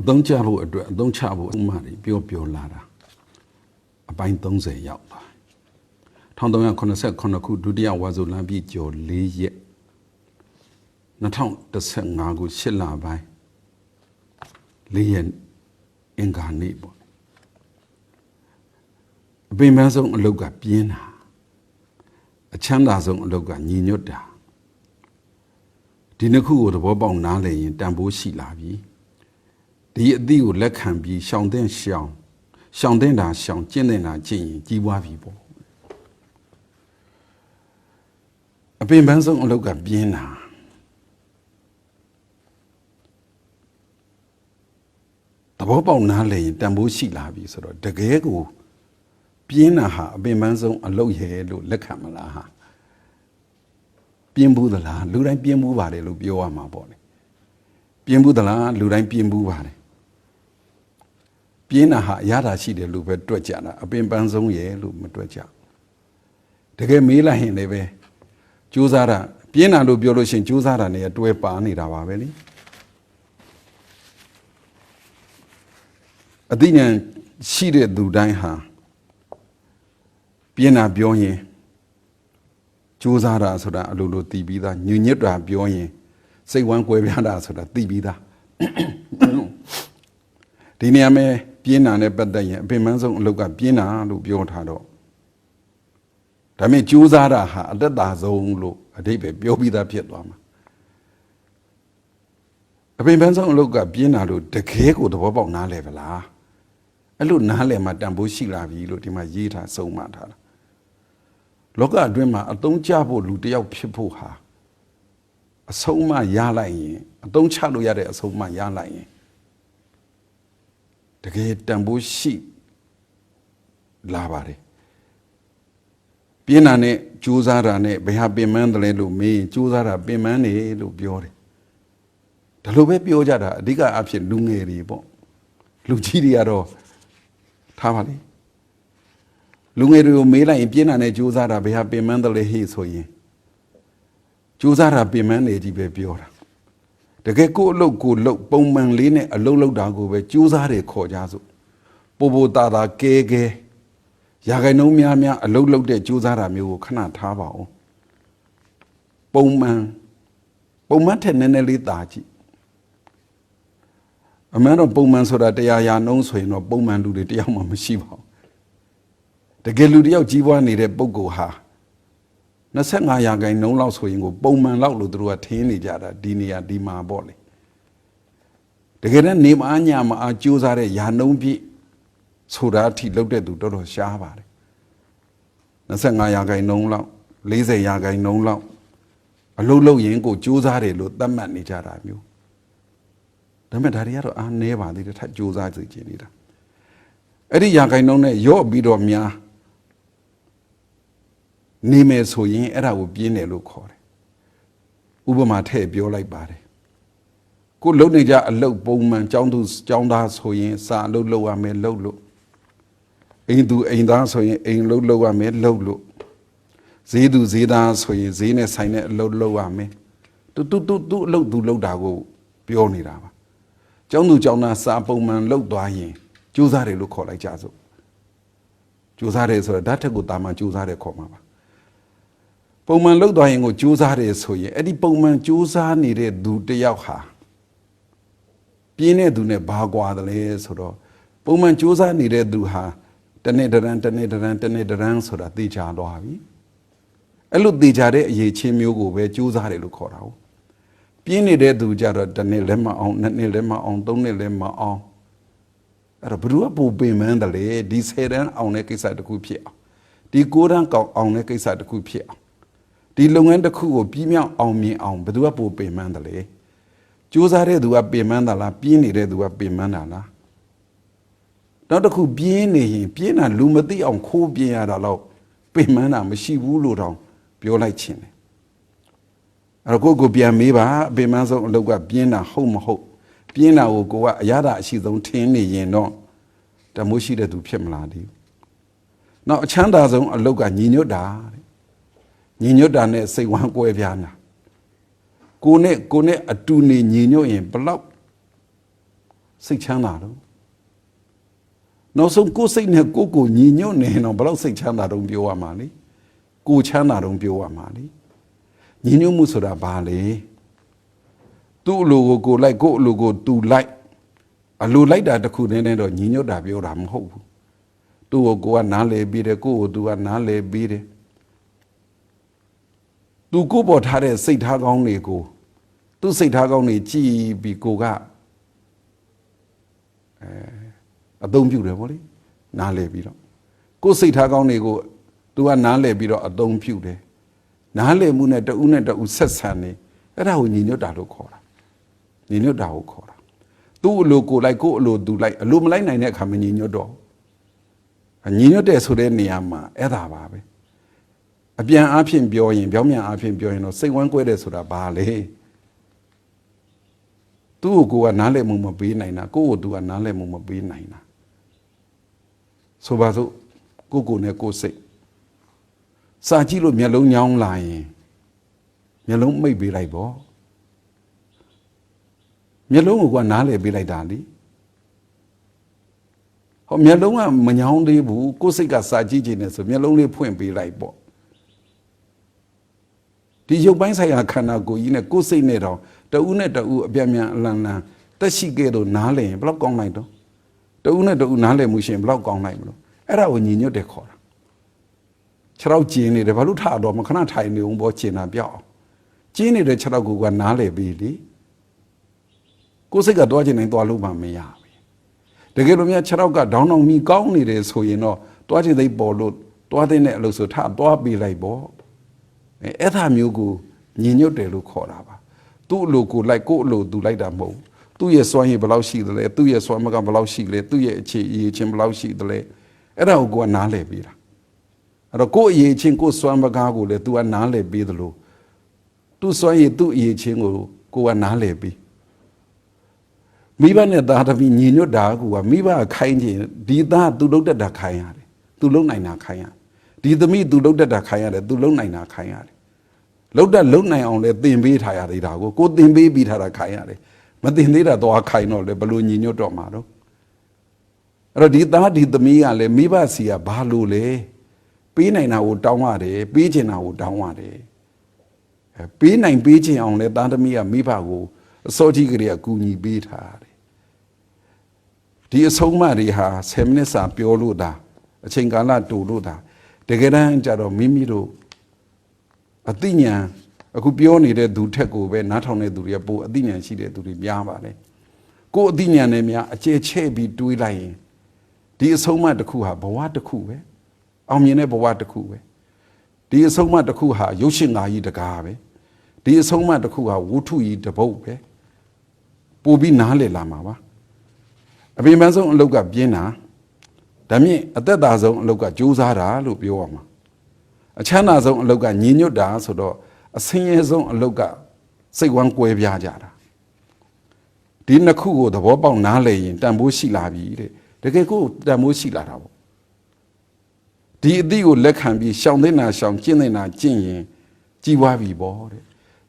အသုံးချဖို့အတွက်အသုံးချဖို့ဥမာတွေပြောပြောလာတာအပိုင်း30ရောက်ပါ1389ခုဒုတိယဝါဆိုလမ်းပြည့်ကျော်၄ရက်2015ခု8လပိုင်း၄ရက်အင်္ဂါနေ့ပေါ့အပင်ပန်းဆုံးအလုတ်ကပြင်းတာအချမ်းသာဆုံးအလုတ်ကညီညွတ်တာဒီနှစ်ခုကိုသဘောပေါက်နားလည်ရင်တန်ဖိုးရှိလာပြီ ဒီအသည့်ကိုလက်ခံပြီးရှောင်တဲ့ရှောင်ရှောင်တဲ့တာရှောင်ကျင့်တဲ့တာကျင့်ရင်ကြီးပွားပြီပေါ့အပင်ပန်းဆုံးအလုတ်ကပြင်းတာသဘောပေါက်နားလည်ရင်တန်ဖိုးရှိလာပြီဆိုတော့တကယ်ကိုပြင်းတာဟာအပင်ပန်းဆုံးအလုတ်ရဲ့လို့လက်ခံမလားဟာပြင်းဘူးသလားလူတိုင်းပြင်းဘူးပါတယ်လို့ပြောရမှာပေါ့လေပြင်းဘူးသလားလူတိုင်းပြင်းဘူးပါတယ် ပြင်းတာဟာအရသာရှိတယ်လို့ပဲတွက်ကြတာအပင်ပန်းဆုံးရဲ့လို့မတွက်ကြတကယ်မေးလိုက်ရင်လည်းပဲကြိုးစားတာပြင်းတာလို့ပြောလို့ရှိရင်ကြိုးစားတာနဲ့တွဲပါနေတာပါပဲလေအသိဉာဏ်ရှိတဲ့သူတိုင်းဟာပြင်းတာပြောရင်ကြိုးစားတာဆိုတာအလိုလိုသိပြီးသားညဉ့်ညွတ်တာပြောရင်စိတ်ဝမ်းကွဲပြားတာဆိုတာသိပြီးသားဒီနေရာမှာ ပြင်းတာနဲ့ပတ်သက်ရင်အပင်ပန်းဆုံးအလုပ်ကပြင်းတာလို့ပြောထားတော့ဒါပေမဲ့ကြိုးစားတာဟာအသက်သာဆုံးလို့အတိတ်ပဲပြောပြီးသားဖြစ်သွားမှာအပင်ပန်းဆုံးအလုပ်ကပြင်းတာလို့တကယ်ကိုသဘောပေါက်နားလဲဗလားအဲ့လိုနားလဲမှတန်ဖိုးရှိလာပြီလို့ဒီမှာရေးထားဆုံးမထားတာလောကအတွင်းမှာအသုံးချဖို့လူတစ်ယောက်ဖြစ်ဖို့ဟာအဆုံးမရလိုက်ရင်အသုံးချလို့ရတဲ့အဆုံးမရလိုက်ရင် တကယ်တန်ဖိုးရှိလာပါတယ်ပြင်းတာနဲ့ကြိုးစားတာနဲ့ဘယ်ဟာပင်မန်းတယ်လဲလို့မေးရင်ကြိုးစားတာပင်မန်းနေလို့ပြောတယ်ဒါလိုပဲပြောကြတာအဓိကအဖြစ်လူငယ်တွေပေါ့လူကြီးတွေကတော့ထားပါလေလူငယ်တွေကိုမေးလိုက်ရင်ပြင်းတာနဲ့ကြိုးစားတာဘယ်ဟာပင်မန်းတယ်လဲဟေ့ဆိုရင်ကြိုးစားတာပင်မန်းနေကြီးပဲပြောတာ တကယ်ကိုယ့်အလုပ်ကိုလုပ်ပုံမှန်လေးနဲ့အလုပ်လုပ်တာကိုပဲကြိုးစားတယ်ခေါ်ကြစို့ပို့ပို့တာတာကဲကဲရာဂိုင်နှုံးများများအလုပ်လုပ်တဲ့ကြိုးစားတာမျိုးကိုခဏထားပါအောင်ပုံမှန်ပုံမှန်ထက်နည်းနည်းလေးတာကြည့်အမှန်တော့ပုံမှန်ဆိုတာတရားရာနှုံးဆိုရင်တော့ပုံမှန်လူတွေတယောက်မှမရှိပါဘူးတကယ်လူတယောက်ကြီးပွားနေတဲ့ပုံကိုဟာ 25ရာခိုင်နှုန်းလောက်ဆိုရင်ကိုပုံမှန်လောက်လို့သူတို့ကထင်းနေကြတာဒီနေရာဒီမှာပေါ့လေတကယ်တော့နေမအားညမအားကြိုးစားတဲ့ယာနှုံးပြည့်ဆိုတာအထိလောက်တဲ့သူတော်တော်ရှားပါတယ်25ရာခိုင်နှုန်းလောက်40ရာခိုင်နှုန်းလောက်အလုံးလုံးရင်ကိုကြိုးစားတယ်လို့သတ်မှတ်နေကြတာမျိုးဒါပေမဲ့ဒါတွေကတော့အားနည်းပါသေးတယ်ထပ်ကြိုးစားစေချင်နေတာအဲ့ဒီရာခိုင်နှုန်းနဲ့ရော့ပြီးတော့များ နေမယ်ဆိုရင်အဲ့ဒါကိုပြင်းတယ်လို့ခေါ်တယ်ဥပမာထည့်ပြောလိုက်ပါတယ်ကိုလုံနေကြအလုတ်ပုံမှန်ចောင်းသူចောင်းသားဆိုရင်စာအလုတ်လောက်ရမယ်လှုပ်လို့အိမ်သူအိမ်သားဆိုရင်အိမ်လှုပ်လောက်ရမယ်လှုပ်လို့ဈေးသူဈေးသားဆိုရင်ဈေးနဲ့ဆိုင်တဲ့အလုတ်လှုပ်ရမယ်တူတူတူတူအလုတ်သူလှုပ်တာကိုပြောနေတာပါចောင်းသူចောင်းသားစာပုံမှန်လှုပ်သွားရင်ကြိုးစားတယ်လို့ခေါ်လိုက်ကြစို့ကြိုးစားတယ်ဆိုတော့ဓာတ်ထက်ကိုတာမန်ကြိုးစားတယ်ခေါ်မှာပါ ပုံမှန်လှုပ်သွားရင်ကိုကြိုးစားတယ်ဆိုရင်အဲ့ဒီပုံမှန်ကြိုးစားနေတဲ့သူတယောက်ဟာပြင်းတဲ့သူနဲ့ဘာကွာတယ်လဲဆိုတော့ပုံမှန်ကြိုးစားနေတဲ့သူဟာတနေ့တရန်တနေ့တရန်တနေ့တရန်ဆိုတာသိချသွားပြီအဲ့လိုသိချတဲ့အရေးချင်းမျိုးကိုပဲကြိုးစားတယ်လို့ခေါ်တာဟုတ်ပြင်းနေတဲ့သူကြတော့တနေ့လည်းမအောင်နှစ်နှစ်လည်းမအောင်သုံးနှစ်လည်းမအောင်အဲ့တော့ဘ누구ကပူပင်မန်းတယ်လေဒီ10တန်းအောင်တဲ့ကိစ္စတစ်ခုဖြစ်အောင်ဒီ9တန်းကောက်အောင်တဲ့ကိစ္စတစ်ခုဖြစ်အောင် ဒီလုပ်ငန်းတစ်ခုကိုပြီးမြောက်အောင်မြင်အောင်ဘယ်သူကပူပင်မန်းတယ်လေစူးစမ်းတဲ့သူကပင်မန်းတာလားပြင်းနေတဲ့သူကပင်မန်းတာလားနောက်တစ်ခုပြင်းနေရင်ပြင်းတာလူမသိအောင်ခိုးပြင်းရတာတော့ပင်မန်းတာမရှိဘူးလို့တောင်ပြောလိုက်ခြင်းတယ်အဲ့တော့ကိုကိုပြန်မေးပါပင်မန်းဆုံးအလုပ်ကပြင်းတာဟုတ်မဟုတ်ပြင်းတာကိုကိုကအရသာအရှိဆုံးထင်းနေရင်တော့တမိုးရှိတဲ့သူဖြစ်မလားဒီနောက်အချမ်းသာဆုံးအလုပ်ကညီညွတ်တာတဲ့ ညီညွတ်တာနဲ့စိတ်ဝမ်းကွဲပြားများကိုနဲ့ကိုနဲ့အတူနေညီညွတ်ရင်ဘလောက်စိတ်ချမ်းသာတော့နောက်ဆုံးကိုယ်စိတ်နဲ့ကိုယ်ကိုညီညွတ်နေရင်တော့ဘယ်လောက်စိတ်ချမ်းသာတော့ပြောရမှာလေကိုယ်ချမ်းသာတော့ပြောရမှာလေညီညွတ်မှုဆိုတာဘာလဲသူ့အလိုကိုကိုယ်လိုက်ကိုယ့်အလိုကိုသူလိုက်အလိုလိုက်တာတစ်ခုတည်းနဲ့တော့ညီညွတ်တာပြောတာမဟုတ်ဘူးသူ့ကိုကိုကနားလေပြီးတယ်ကိုယ့်ကိုသူကနားလေပြီးတယ် သူကိုယ်ပေါ်ထားတဲ့စိတ်ထားကောင်းတွေကိုသူ့စိတ်ထားကောင်းတွေကြည်ပြီးကိုကအဲအသုံးပြုတယ်ဗောလေနားလေပြီးတော့ကိုယ်စိတ်ထားကောင်းတွေကိုသူကနားလေပြီးတော့အသုံးပြုတယ်နားလေမှုနဲ့တဦးနဲ့တဦးဆက်ဆံနေအဲ့ဒါကိုညီညွတ်တာလို့ခေါ်တာညီညွတ်တာကိုခေါ်တာသူ့အလိုကိုလိုက်ကိုယ့်အလိုသူလိုက်အလိုမလိုက်နိုင်တဲ့အခါမညီညွတ်တော့ဘူးညီညွတ်တယ်ဆိုတဲ့နေရာမှာအဲ့ဒါပါပဲ အပြန်အားဖြင့်ပြောရင်ပြောင်းပြန်အားဖြင့်ပြောရင်တော့စိတ်ဝမ်းကွဲတယ်ဆိုတာဘာလဲသူ့ကိုကိုကနားလည်မှုမပေးနိုင်တာကိုယ့်ကိုသူကနားလည်မှုမပေးနိုင်တာဆိုပါစို့ကိုယ့်ကိုယ်နဲ့ကိုယ်စိတ်စာကြည့်လို့မျက်လုံးညောင်းလာရင်မျက်လုံးမိတ်ပေးလိုက်ပေါ့မျက်လုံးကိုကနားလည်ပေးလိုက်တာလीဟောမျက်လုံးကမညောင်းသေးဘူးကိုယ်စိတ်ကစာကြည့်ခြင်းနဲ့ဆိုမျက်လုံးလေးဖွင့်ပေးလိုက်ပေါ့ ဒီရုပ်ပိုင်းဆိုင်ရာခန္ဓာကိုယ်ကြီးနဲ့ကိုယ်စိတ်နဲ့တော့တဦးနဲ့တဦးအပြတ်မြန်အလန်လန်တက်ရှိခဲ့တော့နားလည်ရင်ဘယ်လောက်ကောင်းလိုက်တော့တဦးနဲ့တဦးနားလည်မှုရှင်ဘယ်လောက်ကောင်းလိုက်မလို့အဲ့ဒါကိုညီညွတ်တယ်ခေါ်တာခြေထောက်ကျင်းနေတယ်ဘာလို့ထတော့မခဏထိုင်နေအောင်ပေါ့ကျင်းတာပြောက်အောင်ကျင်းနေတဲ့ခြေထောက်ကိုကနားလည်ပြီလေကိုယ်စိတ်ကတွားကျင်နိုင်တွားလို့မှမရဘူးတကယ်လို့များခြေထောက်ကဒေါင်းအောင်မီကောင်းနေတယ်ဆိုရင်တော့တွားကျင်သိပ်ပေါ်လို့တွားတဲ့အလုပ်ဆိုထတွားပေးလိုက်ပေါ့ အဲအဲ့ဒါမျိုးကိုညီညွတ်တယ်လို့ခေါ်တာပါသူ့အလိုကိုလိုက်ကိုယ့်အလိုသူလိုက်တာမဟုတ်ဘူးသူ့ရဲ့စွမ်းရည်ဘယ်လောက်ရှိသလဲသူ့ရဲ့စွမ်းမကဘယ်လောက်ရှိလဲသူ့ရဲ့အခြေအရေးချင်းဘယ်လောက်ရှိသလဲအဲ့ဒါကိုကိုကနားလည်ပေးတာအဲ့တော့ကိုယ့်အရေးချင်းကိုယ့်စွမ်းမကားကိုလည်း तू ကနားလည်ပေးသလိုသူ့စွမ်းရည်သူ့အရေးချင်းကိုကိုကနားလည်ပေးမိဘနဲ့သားသမီးညီညွတ်တာကမိဘခိုင်းခြင်းဒီသား तू လုတ်တက်တာခိုင်းရတယ် तू လုတ်နိုင်တာခိုင်းရတယ် ဒီသမီး तू လုတ်တက်တာခိုင်းရတယ် तू လုတ်နိုင်တာခိုင်းရတယ်လုတ်တက်လုတ်နိုင်အောင်လဲသင်ပေးထားရသေးတာကိုကိုသင်ပေးပြီးထားတာခိုင်းရတယ်မသင်သေးတာတော့ခိုင်းတော့လေဘလို့ညီညွတ်တော့မှာတော့အဲ့တော့ဒီသားဒီသမီးကလည်းမိဘစီကဘာလို့လဲပေးနိုင်တာကိုတောင်းရတယ်ပေးချင်တာကိုတောင်းရတယ်အဲပေးနိုင်ပေးချင်အောင်လဲသားသမီးကမိဘကိုအစောကြီးကလေးကကူညီပေးထားတယ်ဒီအဆုံးအမတွေဟာ10မိနစ်စာပြောလို့တာအချိန်ကာလတူလို့တာ တကယ်တမ်းကျတော့မိမိတို့အသိဉာဏ်အခုပြောနေတဲ့သူထက်ကိုပဲနားထောင်တဲ့သူတွေကပိုအသိဉာဏ်ရှိတဲ့သူတွေများပါတယ်ကိုယ်အသိဉာဏ်နဲ့များအကျဲချဲ့ပြီးတွေးလိုက်ရင်ဒီအဆုံးအမတစ်ခုဟာဘဝတစ်ခုပဲအောင်မြင်တဲ့ဘဝတစ်ခုပဲဒီအဆုံးအမတစ်ခုဟာရုပ်ရှင်သားကြီးတကားပဲဒီအဆုံးအမတစ်ခုဟာဝုထုကြီးတပုတ်ပဲပို့ပြီးနားလည်လာမှာပါအပြင်ပန်းဆုံးအလုတ်ကပြင်းတာ ဒါမြင့်အသက်သာဆုံးအလုတ်ကကြိုးစားတာလို့ပြောရမှာအချမ်းသာဆုံးအလုတ်ကညီညွတ်တာဆိုတော့အဆင်းရဲဆုံးအလုတ်ကစိတ်ဝမ်းကွဲပြားကြတာဒီနှစ်ခုကိုသဘောပေါက်နားလည်ရင်တန်ဖိုးရှိလာပြီတဲ့တကယ်ကိုတန်ဖိုးရှိလာတာပေါ့ဒီအသည့်ကိုလက်ခံပြီးရှောင်သိနာရှောင်ကျင့်သိနာကျင့်ရင်ကြီးပွားပြီပေါ့တဲ့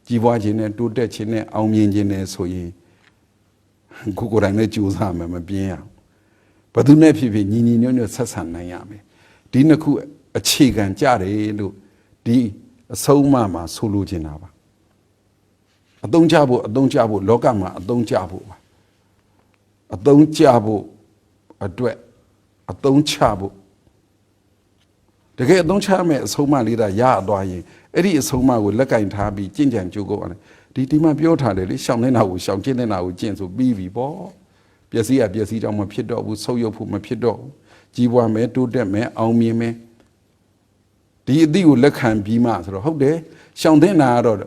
ကြီးပွားခြင်းနဲ့တိုးတက်ခြင်းနဲ့အောင်မြင်ခြင်းနဲ့ဆိုရင်ကိုကိုယ်တိုင်လည်းကြိုးစားမယ်မပြင်းရဘ ယ်သူနဲ့ဖြစ်ဖြစ်ညီညီညွတ်ညွတ်ဆက်ဆံနိုင်ရမယ်ဒီနှစ်ခုအခြေခံကြတယ်လို့ဒီအဆုံးအမမှာဆိုလိုချင်တာပါအသုံးချဖို့အသုံးချဖို့လောကမှာအသုံးချဖို့ပါအသုံးချဖို့အတွက်အသုံးချဖို့တကယ်အသုံးချမဲ့အဆုံးအမလေးတာရသွားရင်အဲ့ဒီအဆုံးအမကိုလက်ကင်ထားပြီးကြင်ကြံကြိုးကုပ်အောင်ဒီဒီမှာပြောထားတယ်လေရှောင်းနေတာကိုရှောင်းကျင့်နေတာကိုကျင့်ဆိုပြီးပြီပေါ့ ပျက်စီးရပျက်စီးကြောင့်မဖြစ်တော့ဘူးဆုပ်ယုပ်ဖို့မဖြစ်တော့ဘူးကြီးပွားမယ်တိုးတက်မယ်အောင်မြင်မယ်ဒီအသည့်ကိုလက်ခံပြီးမှဆိုတော့ဟုတ်တယ်ရှောင်တဲ့နာကတော့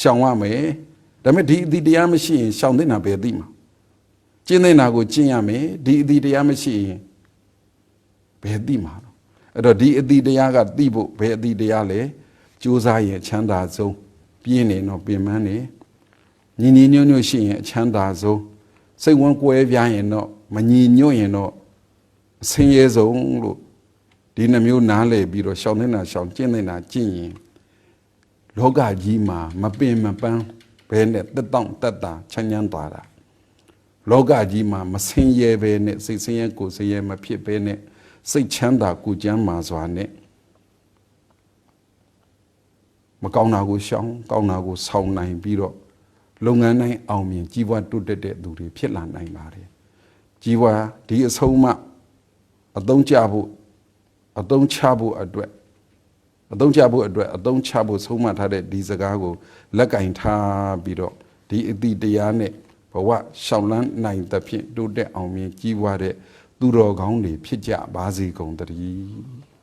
ရှောင်ရမယ်ဒါပေမဲ့ဒီအသည့်တရားမရှိရင်ရှောင်တဲ့နာပဲသိမှာကျင့်တဲ့နာကိုကျင့်ရမယ်ဒီအသည့်တရားမရှိရင်ဘယ်သိမှာတော့အဲ့တော့ဒီအသည့်တရားကသိဖို့ဘယ်အသည့်တရားလဲကြိုးစားရင်ချမ်းသာဆုံးပြင်းနေတော့ပင်ပန်းနေညီညီညွတ်ညွတ်ရှိရင်အချမ်းသာဆုံး စိတ်ဝန်းကွဲပြားရင်တော့မညီညွတ်ရင်တော့အဆင်းရဲဆုံးလို့ဒီနှမျိုးနားလည်ပြီးတော့ရှောင်နေတာရှောင်ကျင့်နေတာကျင့်ရင်လောကကြီးမှာမပင်မပန်းဘဲနဲ့တက်တောင့်တက်တာချမ်းချမ်းသွားတာလောကကြီးမှာမဆင်းရဲပဲနဲ့စိတ်ဆင်းရဲကိုယ်ဆင်းရဲမဖြစ်ပဲနဲ့စိတ်ချမ်းသာကိုယ်ကျမ်းမာစွာနဲ့မကောင်းတာကိုရှောင်ကောင်းတာကိုဆောင်နိုင်ပြီးတော့ လုပ်ငန်းတိုင်းအောင်မြင်ကြီးပွားတိုးတက်တဲ့သူတွေဖြစ်လာနိုင်ပါတယ်ကြီးပွားဒီအဆုံးအမအသုံးချဖို့အသုံးချဖို့အတွက်အသုံးချဖို့အတွက်အသုံးချဖို့ဆုံးမထားတဲ့ဒီစကားကိုလက်ကင်ထားပြီးတော့ဒီအတိတရားနဲ့ဘဝရှောင်လန်းနိုင်သဖြင့်တိုးတက်အောင်မြင်ကြီးပွားတဲ့သူတော်ကောင်းတွေဖြစ်ကြပါစေကုန်သတည်း